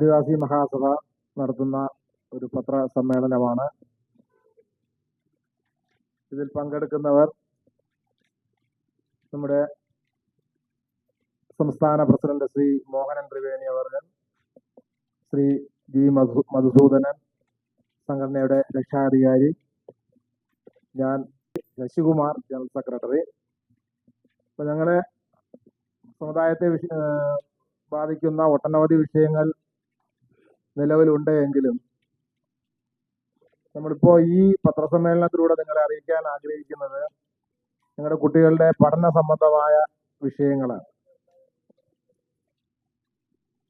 ആദിവാസി മഹാസഭ നടത്തുന്ന ഒരു പത്ര സമ്മേളനമാണ് ഇതിൽ പങ്കെടുക്കുന്നവർ നമ്മുടെ സംസ്ഥാന പ്രസിഡന്റ് ശ്രീ മോഹനൻ ത്രിവേണി അവർ ശ്രീ ജി മധു മധുസൂദനൻ സംഘടനയുടെ രക്ഷാധികാരി ഞാൻ ശശികുമാർ ജനറൽ സെക്രട്ടറി. അപ്പൊ ഞങ്ങളെ സമുദായത്തെ ബാധിക്കുന്ന ഒട്ടനവധി വിഷയങ്ങൾ നിലവിലുണ്ട് എങ്കിലും നമ്മളിപ്പോ ഈ പത്രസമ്മേളനത്തിലൂടെ നിങ്ങളെ അറിയിക്കാൻ ആഗ്രഹിക്കുന്നത് നിങ്ങളുടെ കുട്ടികളുടെ പഠന സംബന്ധമായ വിഷയങ്ങളാണ്.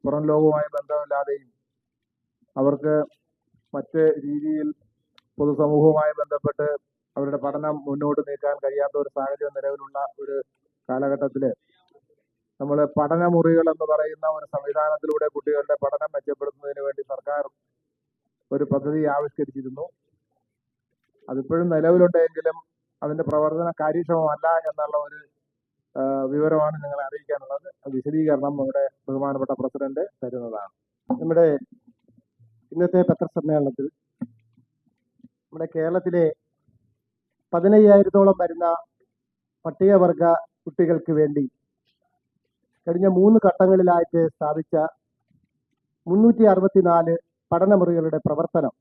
പുറം ലോകവുമായി ബന്ധമില്ലാതെയും അവർക്ക് മറ്റ് രീതിയിൽ പൊതുസമൂഹവുമായി ബന്ധപ്പെട്ട് അവരുടെ പഠനം മുന്നോട്ട് നീക്കാൻ കഴിയാത്ത ഒരു സാഹചര്യം നിലവിലുള്ള ഒരു കാലഘട്ടത്തിൽ നമ്മൾ പഠനമുറികൾ എന്ന് പറയുന്ന ഒരു സംവിധാനത്തിലൂടെ കുട്ടികളുടെ പഠനം മെച്ചപ്പെടുത്തുന്നതിന് വേണ്ടി സർക്കാർ ഒരു പദ്ധതി ആവിഷ്കരിച്ചിരുന്നു. അതിപ്പോഴും നിലവിലുണ്ടെങ്കിലും അതിന്റെ പ്രവർത്തന കാര്യക്ഷമമല്ല എന്നുള്ള ഒരു വിവരമാണ് നിങ്ങളെ അറിയിക്കാനുള്ളത്. വിശദീകരണം നമ്മുടെ ബഹുമാനപ്പെട്ട പ്രസിഡന്റ് തരുന്നതാണ്. നമ്മുടെ ഇന്നത്തെ പത്രസമ്മേളനത്തിൽ നമ്മുടെ കേരളത്തിലെ പതിനയ്യായിരത്തോളം വരുന്ന പട്ടികവർഗ കുട്ടികൾക്ക് വേണ്ടി കഴിഞ്ഞ മൂന്ന് ഘട്ടങ്ങളിലായിട്ട് സ്ഥാപിച്ച മുന്നൂറ്റി അറുപത്തിനാല് പഠനമുറികളുടെ പ്രവർത്തനം.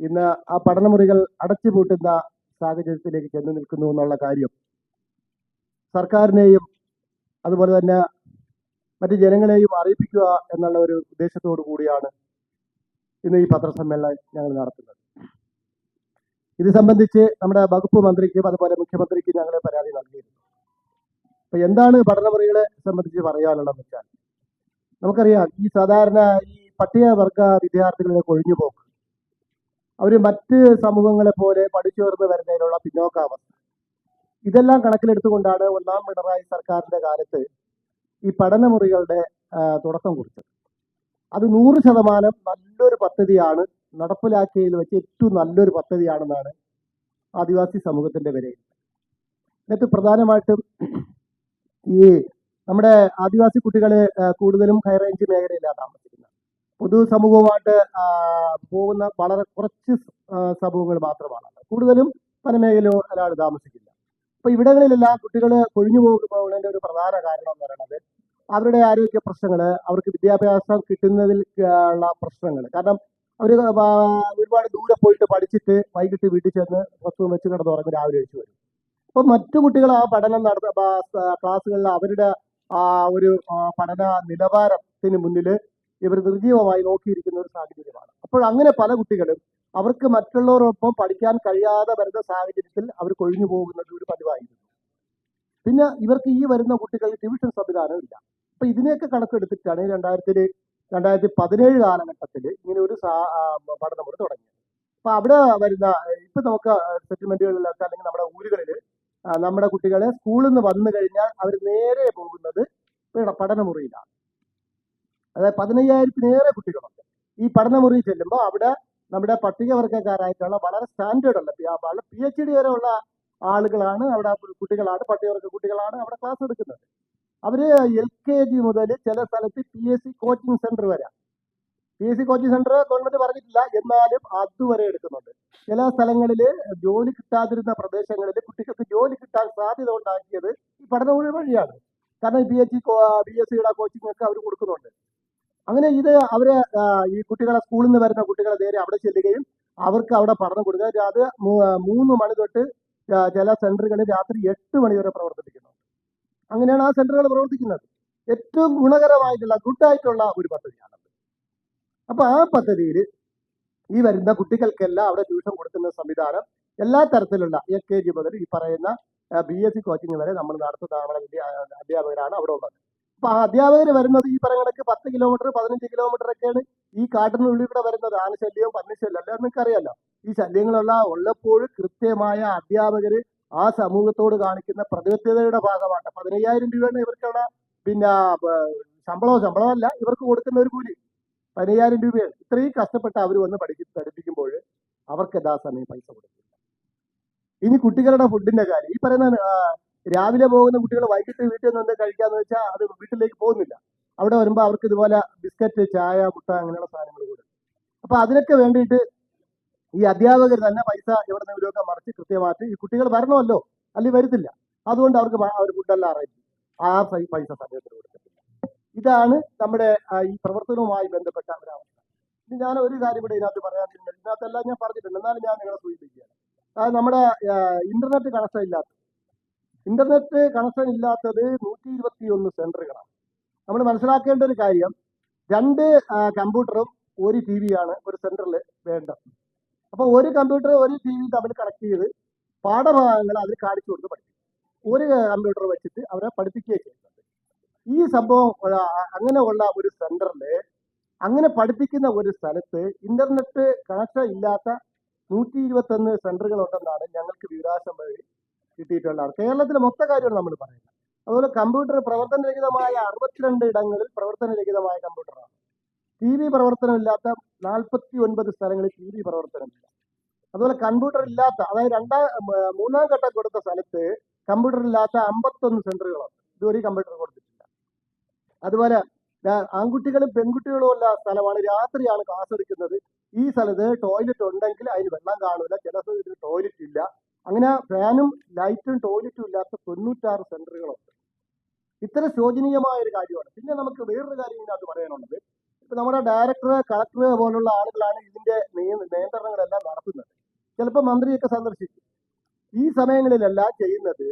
ഇന്ന് ആ പഠനമുറികൾ അടച്ചുപൂട്ടുന്ന സാഹചര്യത്തിലേക്ക് ചെന്ന് നിൽക്കുന്നു എന്നുള്ള കാര്യം. സർക്കാരിനെയും അതുപോലെ തന്നെ മറ്റ് ജനങ്ങളെയും അറിയിപ്പിക്കുക എന്നുള്ള ഒരു ഉദ്ദേശത്തോടു കൂടിയാണ് ഇന്ന് ഈ പത്രസമ്മേളനം ഞങ്ങൾ നടത്തുന്നത്. ഇത് സംബന്ധിച്ച് നമ്മുടെ വകുപ്പ് മന്ത്രിക്കും അതുപോലെ മുഖ്യമന്ത്രിക്കും ഞങ്ങളെ അപ്പൊ എന്താണ് പഠനമുറികളെ സംബന്ധിച്ച് പറയാനുള്ളതെന്ന് വെച്ചാൽ? നമുക്കറിയാം ഈ സാധാരണ ഈ പട്ടികവർഗ വിദ്യാർത്ഥികളുടെ കൊഴിഞ്ഞുപോക്ക്. അവർ മറ്റ് സമൂഹങ്ങളെ പോലെ പഠിച്ചുയർന്നു വരുന്നതിനുള്ള പിന്നോക്കാവസ്ഥ. ഇതെല്ലാം കണക്കിലെടുത്തുകൊണ്ടാണ് ഒന്നാം പിണറായി സർക്കാരിന്റെ കാലത്ത് ഈ പഠനമുറികളുടെ തുടക്കം കുറിച്ചത്. അത് നൂറ് ശതമാനം നല്ലൊരു പദ്ധതിയാണ് നടപ്പിലാക്കിയതിൽ വെച്ച് ഏറ്റവും നല്ലൊരു പദ്ധതിയാണെന്നാണ് ആദിവാസി സമൂഹത്തിന്റെ വിലയിൽ എന്നിട്ട് പ്രധാനമായിട്ടും ഈ നമ്മുടെ ആദിവാസി കുട്ടികളെ കൂടുതലും ഹൈ റേഞ്ച് മേഖലയിലാണ് താമസിക്കുന്നത്. പൊതു സമൂഹവുമായിട്ട് പോകുന്ന വളരെ കുറച്ച് സമൂഹങ്ങൾ മാത്രമാണ്. കൂടുതലും വനമേഖലയിലാണ് താമസിക്കുന്നത്. അപ്പൊ ഇവിടങ്ങളിലെല്ലാം കുട്ടികൾ കൊഴിഞ്ഞു പോകുന്നതിന്റെ ഒരു പ്രധാന കാരണം എന്ന് പറയുന്നത് അവരുടെ ആരോഗ്യ പ്രശ്നങ്ങൾ അവർക്ക് വിദ്യാഭ്യാസം കിട്ടുന്നതിൽ ഉള്ള പ്രശ്നങ്ങൾ കാരണം അവർ ഒരുപാട് ദൂരെ പോയിട്ട് പഠിച്ചിട്ട് വൈകിട്ട് വീട്ടിൽ ചെന്ന് വസ്തു വെച്ച് കിടന്നുറങ്ങി രാവിലെ വരും. അപ്പൊ മറ്റു കുട്ടികൾ ആ പഠനം നടന്ന ക്ലാസ്സുകളിൽ അവരുടെ ആ ഒരു പഠന നിലവാരത്തിന് മുന്നിൽ ഇവർ നിർജീവമായി നോക്കിയിരിക്കുന്ന ഒരു സാഹചര്യമാണ്. അപ്പോൾ അങ്ങനെ പല കുട്ടികളും അവർക്ക് മറ്റുള്ളവരോടൊപ്പം പഠിക്കാൻ കഴിയാതെ വരുന്ന സാഹചര്യത്തിൽ അവർ കൊഴിഞ്ഞു പോകുന്നത് ഒരു പതിവായിരുന്നു. പിന്നെ ഇവർക്ക് ഈ വരുന്ന കുട്ടികൾക്ക് ട്യൂഷൻ സംവിധാനം ഇല്ല. അപ്പൊ ഇതിനെയൊക്കെ കണക്കെടുത്തിട്ടാണ് രണ്ടായിരത്തി രണ്ടായിരത്തി പതിനേഴ് കാലഘട്ടത്തിൽ ഇങ്ങനെ ഒരു പഠനം തുടങ്ങിയത്. അപ്പൊ അവിടെ വരുന്ന ഇപ്പൊ നമുക്ക് സെറ്റിൽമെന്റുകളിലൊക്കെ അല്ലെങ്കിൽ നമ്മുടെ ഊരുകളിൽ നമ്മുടെ കുട്ടികൾ സ്കൂളിൽ നിന്ന് വന്നു കഴിഞ്ഞാൽ അവർ നേരെ പോകുന്നത് പഠനമുറിയിലാണ്. അതായത് പതിനയ്യായിരത്തിനേറെ കുട്ടികളുണ്ട്. ഈ പഠനമുറി ചെല്ലുമ്പോൾ അവിടെ നമ്മുടെ പട്ടികവർഗക്കാരായിട്ടുള്ള വളരെ സ്റ്റാൻഡേർഡ് ഉള്ള വളരെ പി എച്ച് ഡി വരെയുള്ള ആളുകളാണ് അവിടെ കുട്ടികളാണ് പട്ടികവർഗ കുട്ടികളാണ് അവിടെ ക്ലാസ് എടുക്കുന്നത്. അവർ എൽ കെ ജി മുതൽ ചില സ്ഥലത്ത് P S C coaching centre വരെ P S C coaching centre government പറഞ്ഞിട്ടില്ല. എന്നാലും അതുവരെ എടുക്കുന്നുണ്ട്. ചില സ്ഥലങ്ങളിൽ ജോലി കിട്ടാതിരുന്ന പ്രദേശങ്ങളിൽ കുട്ടികൾക്ക് ജോലി കിട്ടാൻ സാധ്യത ഉണ്ടാക്കിയത് ഈ പഠന വഴിയാണ്. കാരണം പി എച്ച് ബി എസ് സിയുടെ കോച്ചിങ് ഒക്കെ അവർ കൊടുക്കുന്നുണ്ട്. അങ്ങനെ ഇത് അവരെ ഈ കുട്ടികളെ സ്കൂളിൽ നിന്ന് വരുന്ന കുട്ടികളെ നേരെ അവിടെ ചെല്ലുകയും അവർക്ക് അവിടെ പഠനം കൊടുക്കുക. അത് മൂന്ന് മണി തൊട്ട് ചില സെന്ററുകളിൽ രാത്രി എട്ട് മണി വരെ പ്രവർത്തിപ്പിക്കുന്നു. അങ്ങനെയാണ് ആ സെന്ററുകൾ പ്രവർത്തിക്കുന്നത്. ഏറ്റവും ഗുണകരമായിട്ടുള്ള ഗുഡ് ആയിട്ടുള്ള ഒരു പദ്ധതിയാണ്. അപ്പൊ ആ പദ്ധതിയിൽ ഈ വരുന്ന കുട്ടികൾക്കെല്ലാം അവിടെ ട്യൂഷൻ കൊടുക്കുന്ന സംവിധാനം എല്ലാ തരത്തിലുള്ള എൽ കെ ജി മുതൽ ഈ പറയുന്ന ബി എസ് സി കോച്ചിങ് വരെ നമ്മൾ നടത്തുന്ന അധ്യാപകരാണ് അവിടെ ഉള്ളത്. അപ്പൊ ആ അധ്യാപകർ വരുന്നത് ഈ പറയുന്ന കണക്ക് പത്ത് കിലോമീറ്റർ പതിനഞ്ച് കിലോമീറ്റർ ഒക്കെയാണ് ഈ കാട്ടിനുള്ളിൽ കൂടെ വരുന്നത്. ആനശല്യവും പന്നിശല്യം എല്ലാം നിങ്ങൾക്ക് അറിയാലോ ഈ ശല്യങ്ങളുള്ള ഉള്ളപ്പോൾ കൃത്യമായ അധ്യാപകർ ആ സമൂഹത്തോട് കാണിക്കുന്ന പ്രതിബദ്ധതയുടെ ഭാഗമാണ്. പതിനയ്യായിരം രൂപയാണ് ഇവർക്കുള്ള പിന്നെ ശമ്പളവും ശമ്പളമോ ശമ്പളമല്ല ഇവർക്ക് കൊടുക്കുന്ന ഒരു കൂലി. പതിനയ്യായിരം രൂപ ഇത്രയും കഷ്ടപ്പെട്ട് അവർ വന്ന് പഠിപ്പി പഠിപ്പിക്കുമ്പോൾ അവർക്ക് യഥാസമയം പൈസ കൊടുക്കില്ല ഇനി കുട്ടികളുടെ ഫുഡിന്റെ കാര്യം. ഈ പറയുന്ന രാവിലെ പോകുന്ന കുട്ടികൾ വൈകിട്ട് വീട്ടിൽ നിന്ന് കഴിക്കാന്ന് വെച്ചാൽ അത് വീട്ടിലേക്ക് പോകുന്നില്ല. അവിടെ വരുമ്പോൾ അവർക്ക് ഇതുപോലെ ബിസ്ക്കറ്റ് ചായ മുട്ട അങ്ങനെയുള്ള സാധനങ്ങൾ കൂടെ അപ്പൊ അതിനൊക്കെ വേണ്ടിയിട്ട് ഈ അധ്യാപകർ തന്നെ പൈസ എവിടെ നിന്നെങ്കിലുമൊക്കെ മറിച്ച് കൃത്യമായിട്ട് ഈ കുട്ടികൾ വരണമല്ലോ. അല്ലെങ്കിൽ വരുത്തില്ല. അതുകൊണ്ട് അവർക്ക് അവർ ഫുഡെല്ലാം അറേഞ്ച് ആ പൈസ സമയത്തിന് കൊടുക്കത്തില്ല ഇതാണ് നമ്മുടെ ഈ പ്രവർത്തനവുമായി ബന്ധപ്പെട്ട ഒരവസ്ഥ ഇനി ഞാൻ ഒരു കാര്യം കൂടെ ഇതിനകത്ത് പറയാനുണ്ട് ഇതിനകത്തെല്ലാം ഞാൻ പറഞ്ഞിട്ടുണ്ട്. എന്നാലും ഞാൻ നിങ്ങളെ സൂചിപ്പിക്കുകയാണ്. അത് നമ്മുടെ ഇന്റർനെറ്റ് കണക്ഷൻ ഇല്ലാത്ത ഇന്റർനെറ്റ് കണക്ഷൻ ഇല്ലാത്തത് നൂറ്റി ഇരുപത്തി ഒന്ന് സെന്ററുകളാണ് നമ്മൾ മനസ്സിലാക്കേണ്ട ഒരു കാര്യം രണ്ട് കമ്പ്യൂട്ടറും ഒരു ടി വിയാണ് ഒരു സെന്ററിൽ വേണ്ടത്. അപ്പോൾ ഒരു കമ്പ്യൂട്ടർ ഒരു ടി വി തമ്മിൽ കണക്ട് ചെയ്ത് പാഠഭാഗങ്ങൾ അതിൽ കാണിച്ചു കൊടുത്ത് പഠിക്കും ഒരു കമ്പ്യൂട്ടർ വെച്ചിട്ട് അവരെ പഠിപ്പിക്കുകയും ചെയ്യുന്നുണ്ട് ഈ സംഭവം അങ്ങനെ ഉള്ള ഒരു സെന്ററിൽ അങ്ങനെ പഠിപ്പിക്കുന്ന ഒരു സ്ഥലത്ത് ഇന്റർനെറ്റ് കണക്ഷൻ ഇല്ലാത്ത നൂറ്റി ഇരുപത്തൊന്ന് സെന്ററുകൾ ഉണ്ടെന്നാണ് ഞങ്ങൾക്ക് വിവരാശം വഴി കിട്ടിയിട്ടുള്ളത്. കേരളത്തിലെ മൊത്ത കാര്യമാണ് നമ്മൾ പറയുന്നത്. അതുപോലെ കമ്പ്യൂട്ടർ പ്രവർത്തനരഹിതമായ അറുപത്തിരണ്ട് ഇടങ്ങളിൽ പ്രവർത്തനരഹിതമായ കമ്പ്യൂട്ടറാണ്. ടി വി പ്രവർത്തനമില്ലാത്ത നാൽപ്പത്തി ഒൻപത് സ്ഥലങ്ങളിൽ ടി വി പ്രവർത്തനമില്ല. അതുപോലെ കമ്പ്യൂട്ടർ ഇല്ലാത്ത അതായത് രണ്ടാം മൂന്നാം ഘട്ടം കൊടുത്ത സ്ഥലത്ത് കമ്പ്യൂട്ടർ ഇല്ലാത്ത അമ്പത്തൊന്ന് സെന്ററുകളുണ്ട് ഇതുവരെ കമ്പ്യൂട്ടർ കൊടുത്തിട്ടില്ല. അതുപോലെ ആൺകുട്ടികളും പെൺകുട്ടികളും ഉള്ള സ്ഥലമാണ്. രാത്രിയാണ് ക്ലാസ് എടുക്കുന്നത്. ഈ സ്ഥലത്ത് ടോയ്ലറ്റ് ഉണ്ടെങ്കിൽ അതിന് വെള്ളം കാണൂല. ചില സ്ഥലത്ത് ടോയ്ലറ്റ് ഇല്ല. അങ്ങനെ ഫാനും ലൈറ്റും ടോയ്ലറ്റും ഇല്ലാത്ത തൊണ്ണൂറ്റാറ് സെന്ററുകളുണ്ട്. ഇത്ര ശോചനീയമായ ഒരു കാര്യമാണ്. പിന്നെ നമുക്ക് വേറൊരു കാര്യം ഇതിനകത്ത് പറയാനുള്ളത്. ഇപ്പൊ നമ്മുടെ ഡയറക്ടർ കളക്ടർ പോലുള്ള ആളുകളാണ് ഇതിന്റെ നിയന്ത്രണങ്ങളെല്ലാം നടത്തുന്നത്. ചിലപ്പോൾ മന്ത്രിയൊക്കെ സന്ദർശിക്കും. ഈ സമയങ്ങളിലെല്ലാം ചെയ്യുന്നത്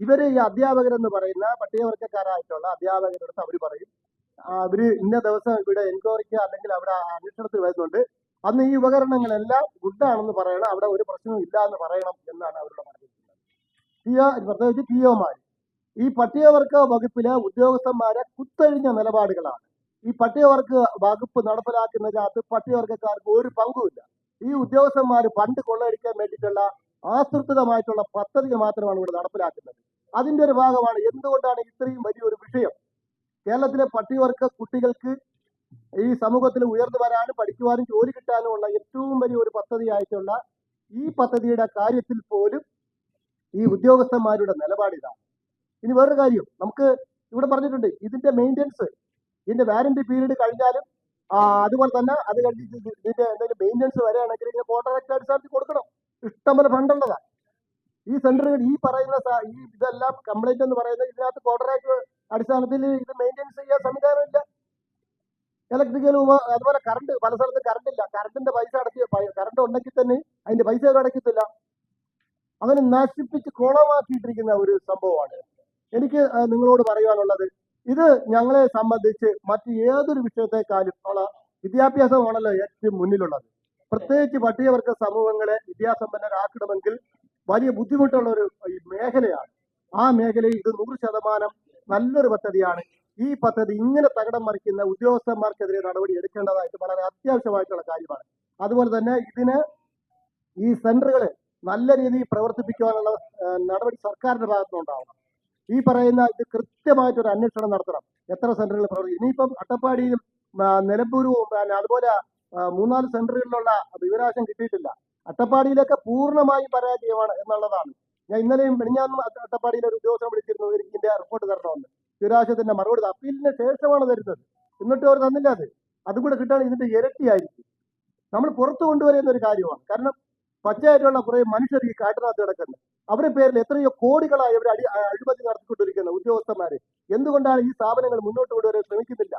ഇവർ ഈ അധ്യാപകരെന്ന് പറയുന്ന പട്ടികവർഗക്കാരായിട്ടുള്ള അധ്യാപകരുടെ അടുത്ത് അവർ പറയും അവർ ഇന്ന ദിവസം ഇവിടെ എൻക്വയറിക്ക് അല്ലെങ്കിൽ അവിടെ അന്വേഷണത്തിൽ വരുന്നുണ്ട്. അന്ന് ഈ ഉപകരണങ്ങളെല്ലാം ഗുഡാണെന്ന് പറയണം. അവിടെ ഒരു പ്രശ്നവും ഇല്ല എന്ന് പറയണം എന്നാണ് അവരോട് പറഞ്ഞിരിക്കുന്നത്. പ്രത്യേകിച്ച് പ്രത്യേകിച്ച് ടിഒമാർ ഈ പട്ടികവർഗ വകുപ്പിലെ ഉദ്യോഗസ്ഥന്മാരെ കുത്തഴിഞ്ഞ നിലപാടുകളാണ്. ഈ പട്ടികവർഗ വകുപ്പ് നടപ്പിലാക്കുന്നതിനകത്ത് പട്ടികവർഗക്കാർക്ക് ഒരു പങ്കുമില്ല. ഈ ഉദ്യോഗസ്ഥന്മാർ പണ്ട് കൊള്ളയടിക്കാൻ വേണ്ടിയിട്ടുള്ള ആസൂത്രിതമായിട്ടുള്ള പദ്ധതി മാത്രമാണ് ഇവിടെ നടപ്പിലാക്കുന്നത്. അതിന്റെ ഒരു ഭാഗമാണ് എന്തുകൊണ്ടാണ് ഇത്രയും വലിയൊരു വിഷയം? കേരളത്തിലെ പട്ടികവർഗ കുട്ടികൾക്ക് ഈ സമൂഹത്തിൽ ഉയർന്നു വരാനും പഠിക്കുവാനും ജോലി കിട്ടാനും ഉള്ള ഏറ്റവും വലിയ ഒരു പദ്ധതിയായിട്ടുള്ള ഈ പദ്ധതിയുടെ കാര്യത്തിൽ പോലും ഈ ഉദ്യോഗസ്ഥന്മാരുടെ നിലപാടിതാണ് ഇനി വേറൊരു കാര്യം നമുക്ക് ഇവിടെ പറഞ്ഞിട്ടുണ്ട് ഇതിന്റെ മെയിന്റെനൻസ് ഇതിന്റെ വാറന്റി പീരീഡ് കഴിഞ്ഞാലും അതുപോലെ തന്നെ അത് കഴിഞ്ഞിട്ട് ഇത് ഇതിന്റെ എന്തെങ്കിലും മെയിന്റെനൻസ് വരികയാണെങ്കിൽ ഇതിന് കോൺട്രാക്ട് അടിസ്ഥാനത്തിൽ കൊടുക്കണം. ഇഷ്ടംപോലെ ഫണ്ടുള്ളതാണ് ഈ സെന്ററുകൾ ഈ പറയുന്ന ഈ ഇതെല്ലാം കംപ്ലൈന്റ് എന്ന് പറയുന്നത് ഇതിനകത്ത് കോൺട്രാക്ട് അടിസ്ഥാനത്തിൽ ഇത് മെയിന്റെയിൻസ് ചെയ്യാൻ സംവിധാനമില്ല. ഇലക്ട്രിക്കൽ അതുപോലെ കറണ്ട് പല സ്ഥലത്തും കറണ്ട് ഇല്ല. കറണ്ടിന്റെ പൈസ അടക്കി കറണ്ട് ഉണ്ടെങ്കിൽ തന്നെ അതിന്റെ പൈസ ഒക്കെ അടയ്ക്കത്തില്ല. അങ്ങനെ നശിപ്പിച്ച് കോളമാക്കിയിട്ടിരിക്കുന്ന ഒരു സംഭവമാണ്. എനിക്ക് നിങ്ങളോട് പറയാനുള്ളത് ഇത് ഞങ്ങളെ സംബന്ധിച്ച് മറ്റ് ഏതൊരു വിഷയത്തെക്കാളും വിദ്യാഭ്യാസമാണല്ലോ ഏറ്റവും മുന്നിലുള്ളത്. പ്രത്യേകിച്ച് പട്ടികവർഗ സമൂഹങ്ങളെ വിദ്യാസമ്പന്നരാക്കണമെങ്കിൽ വലിയ ബുദ്ധിമുട്ടുള്ള ഒരു മേഖലയാണ്. ആ മേഖലയിൽ ഇത് നൂറ് ശതമാനം നല്ലൊരു പദ്ധതിയാണ്. ഈ പദ്ധതി ഇങ്ങനെ തകടം മറിക്കുന്ന ഉദ്യോഗസ്ഥന്മാർക്കെതിരെ നടപടി എടുക്കേണ്ടതായിട്ട് വളരെ അത്യാവശ്യമായിട്ടുള്ള കാര്യമാണ്. അതുപോലെ തന്നെ ഇതിന് ഈ സെന്ററുകൾ നല്ല രീതിയിൽ പ്രവർത്തിപ്പിക്കുവാനുള്ള നടപടി സർക്കാരിന്റെ ഭാഗത്തുനിന്നുണ്ടാവണം. ഈ പറയുന്ന ഇത് കൃത്യമായിട്ട് ഒരു അന്വേഷണം നടത്തണം. എത്ര സെന്ററുകൾ പ്രവർത്തിക്കും ഇനിയിപ്പം അട്ടപ്പാടിയിലും നിലമ്പൂരും അതുപോലെ മൂന്നാൽ സെന്ററുകളിലുള്ള വിവരാശം കിട്ടിയിട്ടില്ല. അട്ടപ്പാടിയിലൊക്കെ പൂർണമായും പരാജയമാണ് എന്നുള്ളതാണ്. ഞാൻ ഇന്നലെയും മെനിഞ്ഞാന്നും അട്ടപ്പാടിയിലെ ഒരു ഉദ്യോഗസ്ഥനെ വിളിച്ചിരുന്നു. എനിക്ക് ഇതിന്റെ റിപ്പോർട്ട് തരണമെന്ന്. വിവരാശത്തിന്റെ മറുപടി അപ്പീലിന് ശേഷമാണ് തരുന്നത്. എന്നിട്ട് അവർ തന്നില്ല അത്. അതും കൂടെ കിട്ടാൻ ഇതിന്റെ ഇരട്ടിയായിരിക്കും. നമ്മൾ പുറത്തു കൊണ്ടുവരുന്ന ഒരു കാര്യമാണ്. കാരണം പച്ചയായിട്ടുള്ള കുറെ മനുഷ്യർ ഈ കാട്ടിനകത്ത് കിടക്കുന്നത് അവരുടെ പേരിൽ എത്രയോ കോടികളായി അവർ അടി അഴിമതി നടത്തിക്കൊണ്ടിരിക്കുന്ന ഉദ്യോഗസ്ഥന്മാര്. എന്തുകൊണ്ടാണ് ഈ സ്ഥാപനങ്ങൾ മുന്നോട്ട് കൊണ്ടുവരാൻ ശ്രമിക്കുന്നില്ല?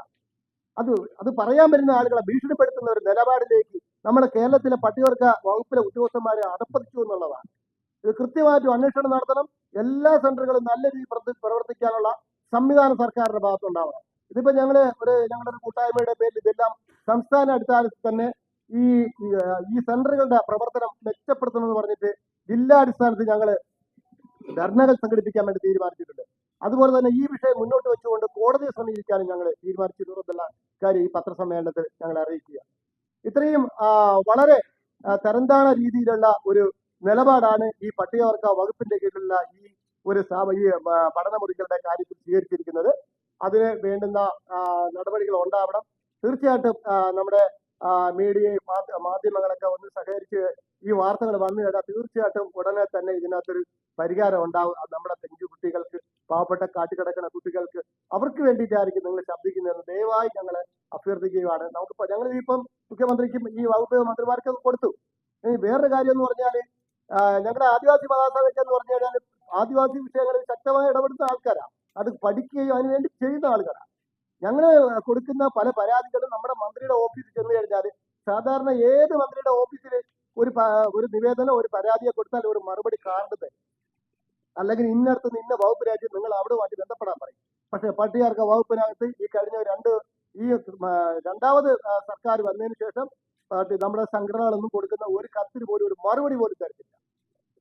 അത് അത് പറയാൻ വരുന്ന ആളുകളെ ഭീഷണിപ്പെടുത്തുന്ന ഒരു നിലപാടിലേക്ക് നമ്മുടെ കേരളത്തിലെ പട്ടികവർഗ വകുപ്പിലെ ഉദ്യോഗസ്ഥന്മാരെ അടപ്പതിച്ചു എന്നുള്ളതാണ്. ഇത് കൃത്യമായിട്ടും അന്വേഷണം നടത്തണം. എല്ലാ സെന്ററുകളും നല്ല രീതിയിൽ പ്രവർത്തിക്കാനുള്ള സംവിധാന സർക്കാരിന്റെ ഭാഗത്തുണ്ടാവണം ഇതിപ്പോ ഞങ്ങൾ ഒരു ഞങ്ങളുടെ ഒരു കൂട്ടായ്മയുടെ പേരിൽ ഇതെല്ലാം സംസ്ഥാന അടിസ്ഥാനത്തിൽ തന്നെ ഈ ഈ, ഈ സെന്ററുകളുടെ പ്രവർത്തനം മെച്ചപ്പെടുത്തണമെന്ന് പറഞ്ഞിട്ട് ജില്ലാ അടിസ്ഥാനത്തിൽ ഞങ്ങൾ ധർണകൾ സംഘടിപ്പിക്കാൻ വേണ്ടി തീരുമാനിച്ചിട്ടുണ്ട്. അതുപോലെ തന്നെ ഈ വിഷയം മുന്നോട്ട് വെച്ചുകൊണ്ട് കോടതിയെ സമീപിക്കാനും ഞങ്ങൾ തീരുമാനിച്ചിട്ടുള്ള കാര്യം ഈ പത്രസമ്മേളനത്തിൽ ഞങ്ങൾ അറിയിക്കുക. ഇത്രയും വളരെ തരംതാണ രീതിയിലുള്ള ഒരു നിലപാടാണ് ഈ പട്ടികവർഗ വകുപ്പിന്റെ കീഴിലുള്ള ഈ ഒരു ഈ പഠനമുറികളുടെ കാര്യത്തിൽ സ്വീകരിച്ചിരിക്കുന്നത്. അതിന് വേണ്ടുന്ന നടപടികൾ ഉണ്ടാവണം. തീർച്ചയായിട്ടും നമ്മുടെ മീഡിയ മീഡിയയും മാധ്യമങ്ങളൊക്കെ ഒന്ന് സഹകരിച്ച് ഈ വാർത്തകൾ വന്നു കഴിഞ്ഞാൽ തീർച്ചയായിട്ടും ഉടനെ തന്നെ ഇതിനകത്തൊരു പരിഹാരം ഉണ്ടാവും. നമ്മുടെ പെഞ്ചു പാവപ്പെട്ട കാട്ടിക്കിടക്കുന്ന കുട്ടികൾക്ക് അവർക്ക് വേണ്ടിയിട്ടായിരിക്കും നിങ്ങൾ ശബ്ദിക്കുന്നതെന്ന് ദയവായി ഞങ്ങൾ അഭ്യർത്ഥിക്കുകയാണ്. നമുക്ക് ഞങ്ങൾ ഇപ്പം മുഖ്യമന്ത്രിക്കും ഈ വകുപ്പ് മന്ത്രിമാർക്ക് കൊടുത്തു. ഇനി വേറൊരു കാര്യം എന്ന് പറഞ്ഞാൽ ഞങ്ങളുടെ ആദിവാസി മഹാസഭയ്ക്ക് എന്ന് പറഞ്ഞു കഴിഞ്ഞാൽ ആദിവാസി വിഷയങ്ങളിൽ ശക്തമായി ഇടപെടുന്ന ആൾക്കാരാണ്. അത് പഠിക്കുകയും അതിനുവേണ്ടി ചെയ്യുന്ന ആൾക്കാരാണ്. ഞങ്ങൾ കൊടുക്കുന്ന പല പരാതികളും നമ്മുടെ മന്ത്രിയുടെ ഓഫീസിൽ ചെന്ന് കഴിഞ്ഞാൽ സാധാരണ ഏത് മന്ത്രിയുടെ ഓഫീസിൽ ഒരു ഒരു നിവേദനം ഒരു പരാതിയെ കൊടുത്താൽ ഒരു മറുപടി കാർഡ് അല്ലെങ്കിൽ ഇന്നടത്ത് നിന്ന് വകുപ്പ് രാജ്യം നിങ്ങൾ അവിടുമായിട്ട് ബന്ധപ്പെടാൻ പറയും. പക്ഷേ പട്ടികവർഗ വകുപ്പിനകത്ത് ഈ കഴിഞ്ഞ രണ്ട് ഈ രണ്ടാമത് സർക്കാർ വന്നതിന് ശേഷം നമ്മുടെ സംഘടനകളൊന്നും കൊടുക്കുന്ന ഒരു കത്തിന് പോലും ഒരു മറുപടി പോലും തരത്തില്ല.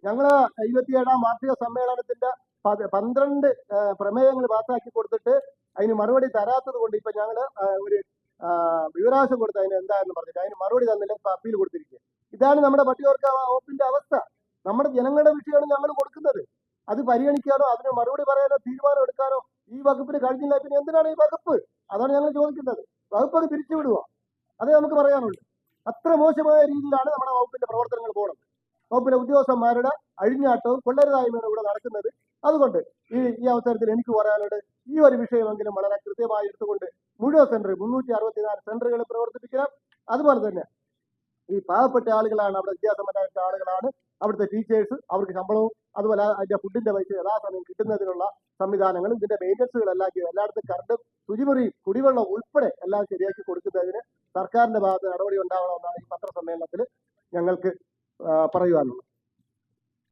ഞങ്ങൾ ഇരുപത്തിയേഴാം വാർഷിക സമ്മേളനത്തിന്റെ പന്ത്രണ്ട് പ്രമേയങ്ങൾ പാസ്സാക്കി കൊടുത്തിട്ട് അതിന് മറുപടി തരാത്തത് കൊണ്ട് ഇപ്പൊ ഞങ്ങൾ ഒരു വിവരാശം കൊടുത്ത് അതിന് എന്താന്ന് പറഞ്ഞിട്ട് അതിന് മറുപടി തന്നില്ല അപ്പീൽ കൊടുത്തിരിക്കുക ഇതാണ് നമ്മുടെ പട്ടികവർഗ വകുപ്പിന്റെ അവസ്ഥ. നമ്മുടെ ജനങ്ങളുടെ വിഷയമാണ് ഞങ്ങൾ കൊടുക്കുന്നത്. പരിഗണിക്കാനോ അതിന് മറുപടി പറയാനോ തീരുമാനം എടുക്കാനോ ഈ വകുപ്പിന് കഴിഞ്ഞില്ല. പിന്നെ എന്തിനാണ് ഈ വകുപ്പ്? അതാണ് ഞങ്ങൾ ചോദിക്കുന്നത്. വകുപ്പ് അത് പിരിച്ചുവിടുക. അതേ നമുക്ക് പറയാനുള്ളൂ. അത്ര മോശമായ രീതിയിലാണ് നമ്മുടെ വകുപ്പിന്റെ പ്രവർത്തനങ്ങൾ പോകുന്നത് വകുപ്പിലെ ഉദ്യോഗസ്ഥന്മാരുടെ അഴിഞ്ഞാട്ടവും കൊള്ളരുതായ്മയാണ് ഇവിടെ നടക്കുന്നത്. അതുകൊണ്ട് ഈ ഈ അവസരത്തിൽ എനിക്ക് പറയാനുള്ളത് ഈ ഒരു വിഷയമെങ്കിലും വളരെ കൃത്യമായി എടുത്തുകൊണ്ട് മുഴുവൻ സെന്റർ മുന്നൂറ്റി അറുപത്തിനാല് സെന്ററുകൾ പ്രവർത്തിപ്പിക്കണം. അതുപോലെ തന്നെ ഈ പാവപ്പെട്ട ആളുകളാണ് അവിടെ വിദ്യാസമ്പന്നരായ ആളുകളാണ് അവിടുത്തെ ടീച്ചേഴ്സ് അവർക്ക് ശമ്പളവും അതുപോലെ അതിന്റെ ഫുഡിന്റെ പൈസ യഥാസമയം കിട്ടുന്നതിനുള്ള സംവിധാനങ്ങളും ഇതിന്റെ മെയിന്റനൻസുകളെല്ലാം ചെയ്യും എല്ലായിടത്തും കറണ്ട് ശുചിമുറി കുടിവെള്ളം ഉൾപ്പെടെ എല്ലാം ശരിയാക്കി കൊടുക്കുന്നതിന് സർക്കാരിന്റെ ഭാഗത്ത് നടപടി ഉണ്ടാവണമെന്നാണ് ഈ പത്രസമ്മേളനത്തിൽ ഞങ്ങൾക്ക് പറയുവാനുള്ളത്.